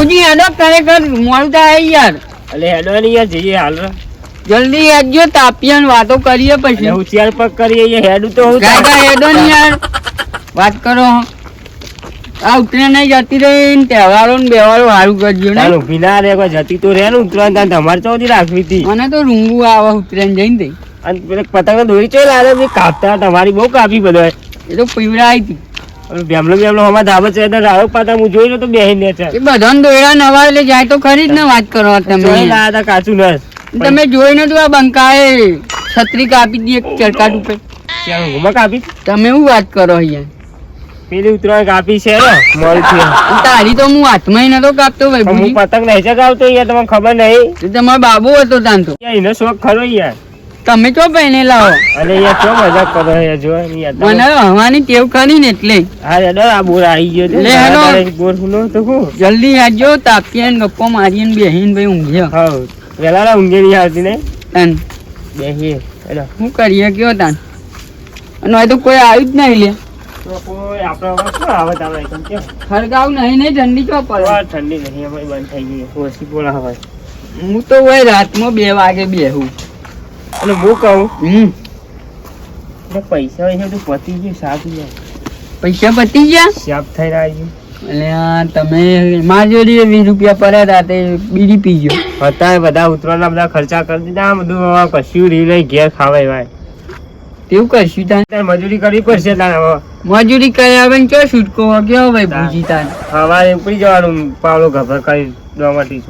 બાપુજી હેડો ખરેખર મોડું થાય યાર. એટલે હેડો ને યાર જઈએ હાલ જલ્દી હેડજો તાપિયાન વાતો કરીએ પછી. હોશિયાર પગ કરીએ હેડું તો ગાય હેડો ને યાર. વાત કરો. આ ઉત્તરાયણ નહીં જતી રહી ને તહેવારો ને બેવારો સારું કરજો ને. ઊભી ના રે કોઈ જતી તો રે ને ઉત્તરાયણ તાન તમારે ચોથી રાખવી હતી. મને તો રૂંગું આવે ઉત્તરાયણ જઈને દઈ અને પતંગ દોરી ચોય લાગે કાપતા તમારી બહુ કાપી બધો એ તો પીવડાવી હતી. બેમલો બેમલો હમણાં ધાબા છે રાવ પાતા હું જોઈ લો તો બેહી ને છે. એ બધાને દોયડા નવા એટલે જાય તો ખરી જ ને વાત કરો તમે. લાયા કાચું નસ. તમે જોઈ નતું આ બંકાએ છત્રી કાપી દી એક ચરકાટ ઉપર. કાપી? તમે હું વાત કરો અહીંયા? પેલી ઉતરવા કાપી છે તારી તો હું હાથમાં નતો કાપતો ભાઈ હું પતંગ નહીં ચગાવતો યાર તમને ખબર નહીં? તમારો બાબુ હતો તાન તો. એનો શોખ ખરો યાર. તમે તો પહેને લાવો. અરે યાર ચો મજાક કરો યાર જો મને હવાની ટેવ ખરી ને એટલે. હા યાર આ બોર આવી ગયો લે હેડો. બોર હુનો તો હું. જલ્દી આવજો તાપીએ ને ગપ્પો મારીને બેહીન ભાઈ ઊંઘ્યો હા વેલા ના ઊંઘે નહીં આવતી ને? તન. બેહીએ હેડો. શું કરીએ કયો તાન? અને તો કોઈ આવ્યું જ નહીં લે. કોઈ આપણે હવે શું આવે કેમ? ખરગાવ નહીં નહીં ઠંડી ચો પડે? ઠંડી નહીં બંધ થઈ ગઈ. ઓછી બોલા હવે હું તો હોય રાતમાં બે વાગે બેહું. અને કહું હમ. પૈસા હોય તો પતી ગયું સાફ પૈસા પતી ગયા? સાફ થઈ રહ્યા છે આ તમે મારી જોડે વીસ રૂપિયા પડ્યા હતા તે બીડી પીજો અત્યારે બધા ઉતરવાના બધા ખર્ચા કરી દીધા બધું કશું રી લઈ ઘેર ખાવાય ભાઈ. તેવું કરશું તાન? તારે મજૂરી કરવી પડશે તારે હવે. મજૂરી કર્યા ને ચો છૂટકો કયો ભાઈ ભૂજી તાન? સવારે ઉપડી જવાનું પાવડો ગભર કરી ડોમાટીસ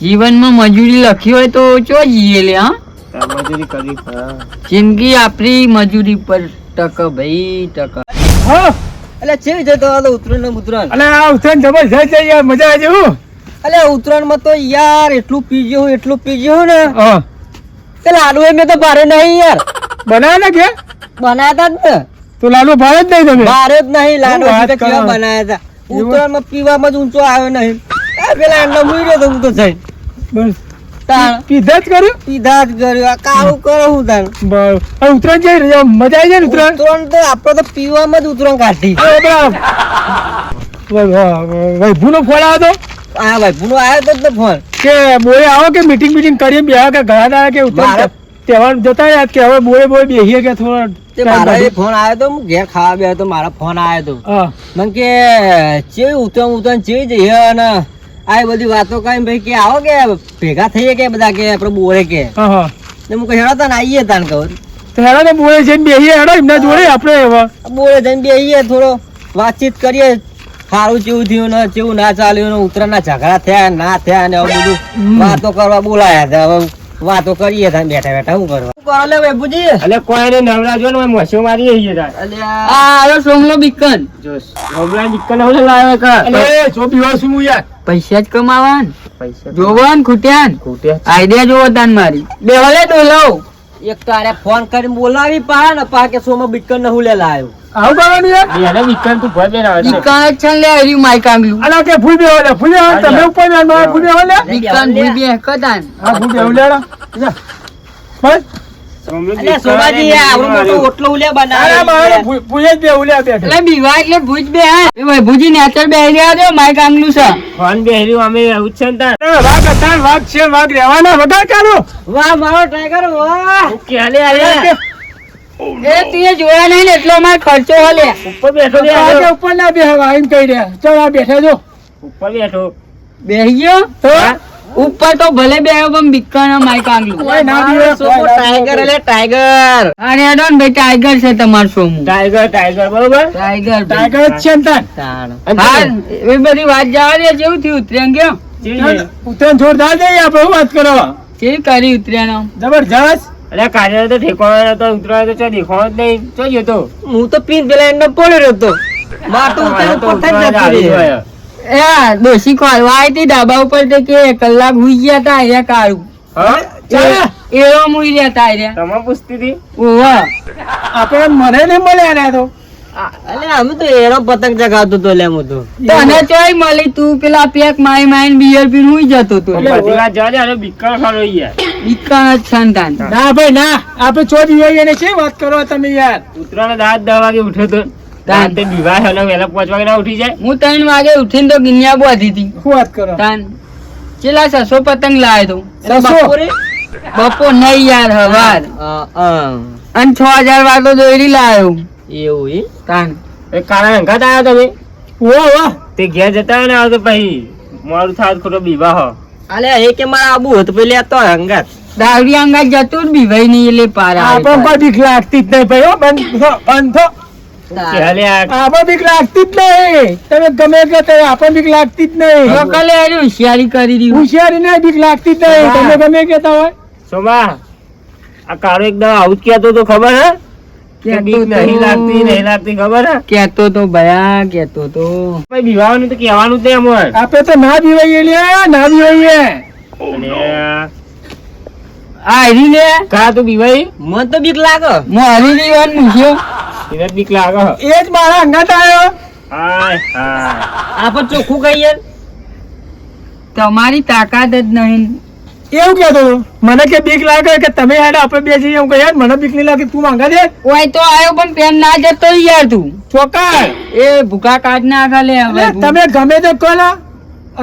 જીવનમાં મજૂરી લખી હોય તો ચો જીએ લે હા? મજૂરી કરી જિંદગી આપણી મજૂરી પર ટક ભાઈ ટક. એટલે છે જતો હાલો ઉત્તરાયણ ને ઉત્તરાયણ અલે આ ઉત્તરાયણ જબરજસ્ત છે યાર મજા આવે છે હું. અલે ઉત્તરાયણમાં તો યાર એટલું પીજ્યો હું એટલું પીજ્યો હું ને. તે લાડુ એ મેં તો ભારે નહીં યાર. બનાવે ને કે? બનાવ્યા જ ને. તો લાલુ ભારે જ નહીં તમે? ભારે જ નહીં લાડુ કેવા બનાવ્યા હતા. ઉત્તરાયણમાં પીવામાં જ ઊંચો આવ્યો નહીં. પેલા એમનો મુઈ રહ્યો તો હું તો જઈ બસ. પીધા જ કર્યું? પીધા જ કર્યું. કાળું કરો હું તાણ? બસ. હવે ઉત્તરાયણ મજા આવી જાય ને ઉત્તરાયણ? ઉત્તરાયણ તો આપડે તો પીવામાં જ ઉત્તરાયણ કાઢી. વૈભુનો ફોન આવ્યો આ ભાઈ આવ્યો તો ફોન કે બોલે આવો કે મીટિંગ મીટિંગ કરીએ બે કે ઘણા દાડા કે ઉત્તરાયણ મારે- તહેવાર જતા રહ્યા કે હવે બોલે બોલે બેહીએ કે થોડા મારા ફોન આવ્યો તો હું ઘેર ખાવા બેઠો તો મારા ફોન આવ્યો તો. હા. મને કે ચેવી ઉતરાણ ઉતરાણ ચેવી જઈએ અને આ બધી વાતો કઈ ભાઈ કે આવો કે ભેગા થઈએ કે બધા કે આપણે બોરે કે? હા હા. ને હું કહે હેડો તને આવીએ તાન કહું તો હેડો ને બોલે જઈને બેહીએ હેડો એમના જોડે આપણે બોરે જઈને બેહીએ થોડો વાતચીત કરીએ. સારું કેવું થયું ને કેવું ના ચાલ્યું ને ઉતરાણના ઝઘડા થયા ના થયા ને બધું વાતો કરવા બોલાયા હતા. હવે વાતો કરીએ તાન બેઠા બેઠા શું કરવા? શું કરો લે બાબુજી એટલે કોઈ ને નવરા જો ને મોસો મારી હઈએ તાર. અલે આ. આયો સોમલો બિકન. જો નવરા બિકન ને લાયો કા અલે જો પીવા શું યાર? પૈસા જ કમાવા ને પૈસા જોવાન ખૂટ્યાન. ખૂટ્યા આઈડિયા જોવો તાન મારી. બેહલે તો લઉં એક તો આરે ફોન કરીને બોલાવી પા ને પા કે સોમાં બિકન ન હું લે લાવ્યો આવું કરવાનું યાર એને વિકન તું ભર બેન આવે છે. છે ને લે હરી માઈક આગલું અલા કે તમે ઉપર ના મારે બે કદાન. હા ફૂલ બેહો લે. જા. બસ અલ્યા સોમાજી આ આવડું ઓટલો ઉલે અરે મારે બનાવ્યો ફૂલ- ફૂલ જ બેહો લે બેઠો. એટલે બીવા એટલે ભૂજ બે હા. ભાઈ ભૂજી નેચર બે રહ્યા દો માઈક આગલું છે. ફોન બેહર્યું અમે છે ને વાઘ હતા છે રહેવાના વગર ચાલો. વાહ મારો ટાઈગર વાહ. ઓકે હાલે હાલે. એ તીએ જોયા નહીં ને એટલો માર ખર્ચો હલે. ઉપર બેઠો આજે ઉપર ના બેહવા એમ કહી રહ્યા. ચાલ આ બેઠા જો. ઉપર બેઠો. બેહી ગયો? તો? ઉપર તો ભલે બેહો પણ બિકન માઈક આગલું ઓય ના બેહે, કોઈ ટાઈગર એટલે ટાઈગર અરે હેડો ભાઈ ટાઈગર છે તમારું સોમું. ટાઈગર ટાઈગર બરોબર? ટાઈગર ટાઈગર છે તાન. હા એ બધી વાત જવા દે જેવું થયું ઉતરેણ ગયો? ઉત્તરાયણ જોરદાર જઈએ આપણે વાત કરો કેવી કરી ઉતરેણ જબરજસ્ત? અરે કાર્ય તો ઠેકવાનો તો ઉતરવાનો તો ચો દેખાણો જ નહીં. ચો ગયો તો? હું તો પીન પેલા એમને પડ્યો રહ્યો ઉતારી જતું રહ્યું. ગયો. એ દોશી કોલ આવી હતી ડાબા ઉપર તે કે કલાક હુઈ ગયા તા એ કાળું. એવો મુઈ રહ્યા તા રહ્યા તમે પૂછતી હતી? ઓવા આપણે મને ને મળ્યા ને તો. અલે અમે તો એરો પતંગ ચગાવતો તો લે હું તો તને ચોય મળી તું પેલા પેક માય માય બિયર પીન હુઈ જતો તો. બધી વાત જવા દે અરે બીકર ખાનો યાર. બીકણ સંતાન ના ભાઈ ના. આપણે ચો દિવસ એને છે વાત કરો તમે યાર? ઉતરાનો દાંત દસ વાગે ઉઠ્યો તો. તાન. રાતે વિવાહ છે ને પાંચ વાગે ના ઉઠી જાય. હું ત્રણ વાગે ઉઠીને તો ગિન્યા બોધી હતી. શું વાત કરો? તાન. ચેલા સસો પતંગ લાવ્યો તો. બપોરે? બપોર નહીં યાર હવાર અ, અ, અને છ હજાર વાર તો દોરી લાવ્યો. એવું એ તાન. એ કાળા અંગાત આવ્યા તમે. તે ઘેર જતા ને હવે પછી મોડું થાય ખોટો વિવાહ અલે એ કે મારા આબુ હતું પેલી તો હંગાત દાવડી અંગત જતું બી ભાઈ ની એટલે પાર આપણે કોઈ બીક લાગતી જ નહીં ભાઈ હો, બંધ થો, બંધ થો. ચાલે આ આપણે બીક લાગતી જ નહીં. તમે ગમે તે કહો, આપણે બીક લાગતી જ નહીં. લોકલે હારી હોશિયારી કરી રહ્યું હોશિયારી નહીં બીક લાગતી જ નહીં. તમે ગમે કહેતા હોય. સોમા આ કારો એકદમ આવું જ કહેતો તો ખબર હે. નહીં લાગતી નહીં લાગતી ખબર કેતો તો ભયા કેતો તો. ભાઈ વિવાહનું તો કહેવાનું જ નહીં અમર આપણે તો ના બીવાઈએ લ્યા ના બીવાઈએ આ હરી લે. કા તું બીવાઈ મને તો બીક લાગે. મો હરી ની વાત મૂક્યો એને બીક લાગે. એ જ મારા અંગાત આવ્યો. હાય ચોખ્ખું કહીએ. તમારી તાકાત જ નહીં. એવું કહેતો હતો. મને કે બીક લાગે કે તમે યાર આપણે બે જઈએ. હું કહે યાર મને બીક નહીં લાગે તું માંગા દે. ઓય તો આવ્યો પણ પેન ના જતો યાર તું. ચોક્કસ. એ ભૂખા કાઢ ના ખાલે હવે તમે ગમે તો કહો ને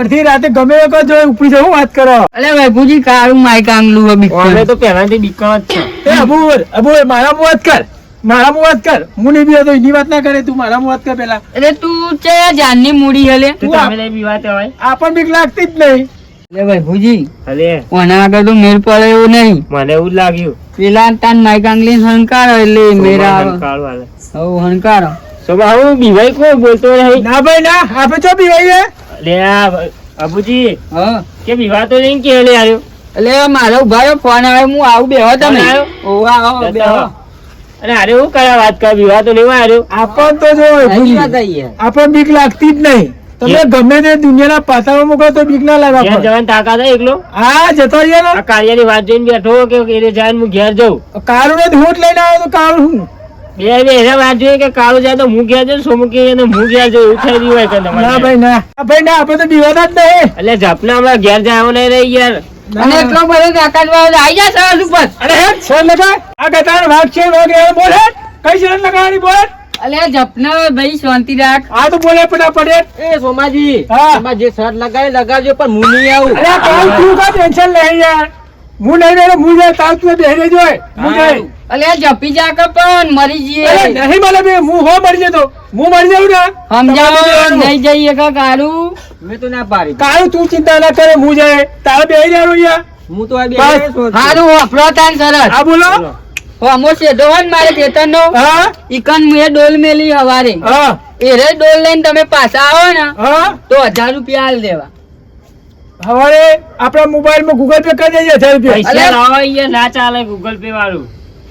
અડધી રાતે ગમે તો જો ઉપડી જવું વાત કરો. અલે ભાઈ કાળું માઈક આંગલું હવે બીક અમે તો પહેલાથી બીકણ જ છે. એ અબુ અબુ મારા મું વાત કર. મારા મું વાત કર. હું નહીં બીતો એની વાત ના કરે તું. મારા મું વાત કર પેલા એટલે તું છે જાનની મૂડી હલે. તું તમે નહીં બીવાતે હોય. આપણ બીક લાગતી જ નહીં. એટલે ભાઈ ભુજી અરે ઓના આગળ તો મેર પડે એવું નહીં. મને એવું લાગ્યું. પેલા તાન માઈક આંગલી હણકારો એટલે મેરા કાળું હાલે હવ સોમા બીવાઈ કોઈ બોલતો નહીં ના ભાઈ ના આપણે ચો બીવાઈએ લે આ અબુજી હ. કે બીવા તો નહીં કે લે આવ્યો એટલે મારો ઊભા ફોન આવે હું આવું બેહો તમે. આવો બેહો. અરે હું કયા વાત કર બીવા તો લેવા આવ્યો? આપણ તો જો. આપણ બીક લાગતી જ નહીં. તમે ગમે તે દુનિયાના પાસામાં મૂકો તો બીક ના લાગે ઘેર. જવાની તાકાત હે એકલો? હા જતો રહીએ ને. આ કાર્યની વાત જોઈને બેઠો કે એને જાય હું ઘેર જઉં? કાળું ને હોટ લઈને આવ્યો તો કાળું હું બે બે એને વાત જોઈએ કે કાળું જાય તો હું ઘેર જઉં સોમુ કે એને હું ઘેર જઉં એવું થઈ રહ્યું હોય કે ના ભાઈ ના. ભાઈ ના આપણે તો બીવાના જ નહીં. એટલે જપના હમણાં ઘેર જાવ નહીં રહી યાર. અને એટલો બધો તાકાત વાળો આવી જા સરસ ઉપર. અરે હે સર લગા આ ગતાર વાત છે વગેરે બોલ કઈ શરત લગાવાની બોલ અલે જપના ભાઈ શાંતિ રાખ. આ તો બોલે ફટાફટ એ સોમાજી હા. જે શર્ટ લગાવી લગાવજો પણ હું નહીં આવું. અરે કાલ તું કા ટેન્શન લે યાર હું નહીં રહે હું જાય તાર તું બેહી રહેજો હું જાય. અલે જપી જા કે પણ મરી જઈએ. અરે નહીં મને બે હું હો મરી જતો. હું મરી જાઉં ને? સમજાવો નહીં જઈએ કે કાળું? મેં તો ના પાડી. કાળું તું ચિંતા ના કરે હું જાય. તારે બેહી જવાનું યાર હું તો આ બે સારું સોચું. તાન સરસ. આ બોલો. હોમો સેધો હોય મારે ખેતરનો? હા? ઈકન મુએ ડોલ મેલી હવારે. હા. એરે ડોલ લઈને તમે પાછા આવો ને હા? તો હજાર રૂપિયા હાલ દેવા. હવારે આપણા મોબાઈલમાં ગૂગલ પે કરી દેજે હજાર રૂપિયા. પૈસા લાવો યાર ના ચાલે ગૂગલ પે વાળું.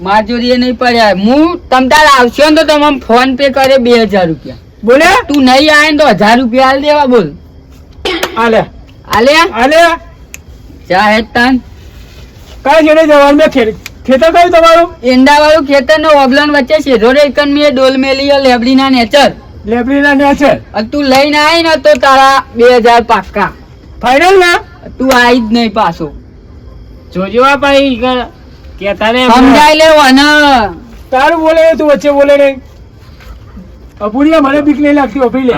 માર જોડીએ નહીં પડ્યા. હું તમ તાર આવશો ને તો તમે ફોન પે કરે બે હજાર રૂપિયા. બોલે? તું નહીં આવે ને તો હજાર રૂપિયા હાલ દેવા બોલ. આલે. આલે આલે. ચા હેડ તાન. કઈ જેને જવાનું મેં ખેતર કયું તમારું? એંડા વાળું ખેતર નો ઓગલન વચ્ચે સીધો રે એકન મેં ડોલ મેલી હે નેચર. લેબરીના ને છે અને તું લઈને આવી ને તો તારા બે હજાર પાક્કા. ફાઈનલ ના તું આવી જ નહીં પાછો. જોજો આ ભાઈ કે- કેતા ને સમજાય લે વને. તારું બોલે તું વચ્ચે બોલે નહીં. અપુરિયા મને બીક નહીં લાગતી ઓફી લે.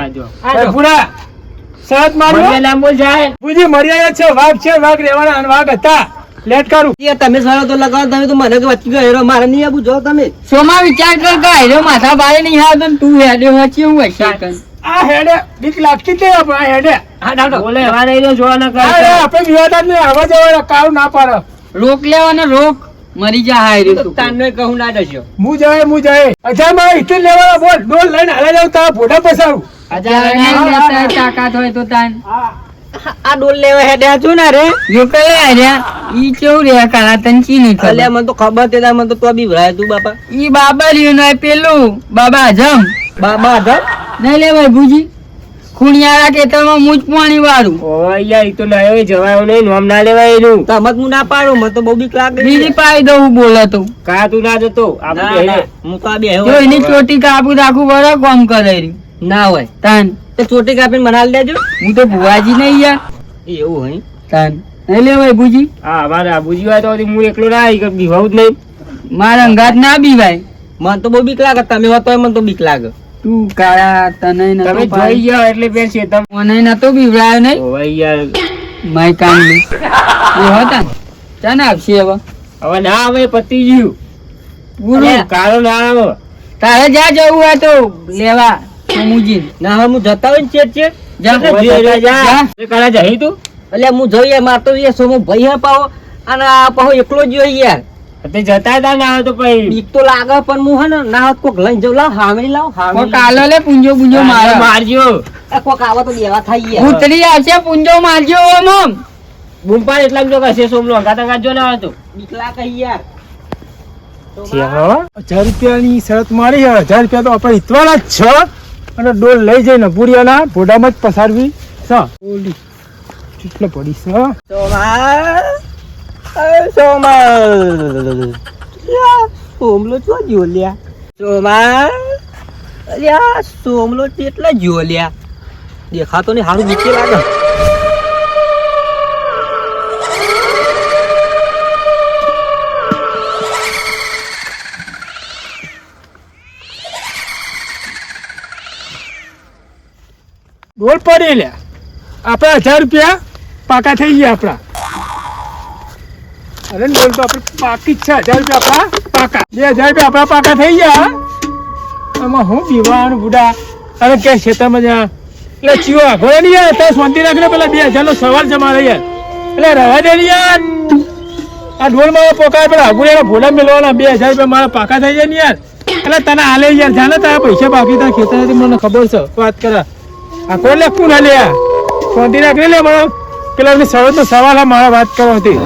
અપુરા સરત મને માર્યો. લાંબો જાય. બુજી મર્યાદા છે વાઘ છે વાઘ રહેવાના અને વાઘ હતા. લેટ કરું. એ તમે સારો તો લગાવો તમે તો મને કે વચ્ચે ગયો મારે નહીં આવું જો તમે. સોમાં વિચાર કર કે હેરો માથા બારે નહીં આવતો ને તું હેડે વચ્ચે હું હશે આ હેડે બીક લાગતી તે આ હેડે. હા ડાડો બોલે. એવા નહીં જોવા ન હા, કર આપણે વિવાદા જ આવા જવા કાળું ના પાડો. રોક લેવાનો રોક. મરી જા હાય તું. તાનને કહું ના દજો. હું જાય હું જાય. અચ્છા મારે ઇતે લેવાના બોલ ડોલ લઈને હાલે જાવ તા ફોટા પસાવું અજા તાકાત હોય તો તાન. આ ડોલ લેવા હેડ્યા છું ને રે. જો કલે આર્યા ઈ કેવું રે? કાળા અલ્યા મને તો ખબર તે મને તો તો બી ભરાય તું બાપા. ઈ બાબા રહ્યો ને પેલું બાબા જમ. બાબા ધર નહીં લે ભાઈ ભુજી. ખુણિયારા ખેતરમાં મૂજ પાણી વાળું. ઓય ઈ તો નયો જવાયો નહીં નોમ ના લેવાય એનું. તમે હું ના પાડું મને તો બહુ બીક લાગે. બીજી પાઈ દઉં બોલે તો. કા તું ના જતો? ના, હું તો બે જો એની ચોટી કાપુ રાખું બરો કોમ કરે રહ્યું. ના હોય. તાન તે ચોટી કાપીને મનાલ દેજો. હું તો ભુવાજી નહીં યાર. એવું હોય. તાન નહીં લે ભાઈ ભુજી. હા અમારે આબુજી હોય તો હું એકલો ના આવી બીવાવું જ નહીં. મારા અંગાત ના બીવાય. મને તો બહુ બીક લાગે. તમે હો તોય મને તો બીક લાગે. તું કાળા તને તમે જોઈ ગયા એટલે પેલા તમે મને નતો બીવડાયો નહીં. ઓય યાર. માય નહીં એ હતા ચાને આપશે હવે? હવે ના આવે પતી ગયું. પૂરું કાળો ના આવે. તારે જ્યાં જવું હોય તો લેવા. સમુજી ના હા જતા હોય ને ચેટ ચેટ જા જા, જા. જા. કાળા જઈ તું. એટલે હું જોઈએ માર તો એ સોમો ભાઈ હે પાવો અને આ પાહો એકલો જ જોઈએ યાર. તે જતા હતા ના આવે તો પછી. બીક તો લાગે પણ હું હે ને ના હોત કોક લઈને જઉં. લાવ હામેલી લાવ હામેલી કાલો લે પૂંજો પૂંજો મારે મારજો. કોક આવો તો દેવા થઈ ગયા ઉતરી આવશે પૂંજો મારજો ઓમ બુમ્પાર એટલા જો કશે સોમલો અંગાત જો ના હતો બીક લાગે યાર. હજાર રૂપિયાની શરત મારી હજાર રૂપિયા તો આપણે હિતવાના જ છે. અને ડોલ લઈ જઈને ભૂરિયાના ભોડામાં જ પસારવી છે ઓલી કેટલો પડી છે સોમલો ચો જોલ્યા લ્યા? સોમા અલ્યા સોમલો કેટલા જોલ્યા લ્યા? દેખાતો ને સારું નીચે લાગે. પડી લે આપણા હજાર રૂપિયા પાકા થઈ ગયા આપણા. અરે બોલ તો આપણે પાકી જ છે. હજાર રૂપિયા આપણા પાકા. બે હજાર રૂપિયા આપણા પાકા થઈ ગયા. આમાં હું બીવાણ બુડા અરે કે ખેતરમાં જ્યાં એટલે ચીઓ આઘો નહીં યાર. ત્યાં શાંતિ રાખીને પેલા બે હજાર નો સવાલ જમા રહી યાર. એટલે રવા દે યાર. આ ઢોલ મારા પોકાય પેલા એના ભોલા મેળવાના. બે હજાર રૂપિયા મારા પાકા થઈ જાય ને યાર. એટલે તને આલે યાર. જાણે તારા પૈસા બાકી તારા ખેતર મને ખબર છે. વાત કરા. આ કોણ લે કોણ લે શાંતિ રાખી લે મારો. પેલા સવાલ તો સવાલ મારા વાત કરવા હતી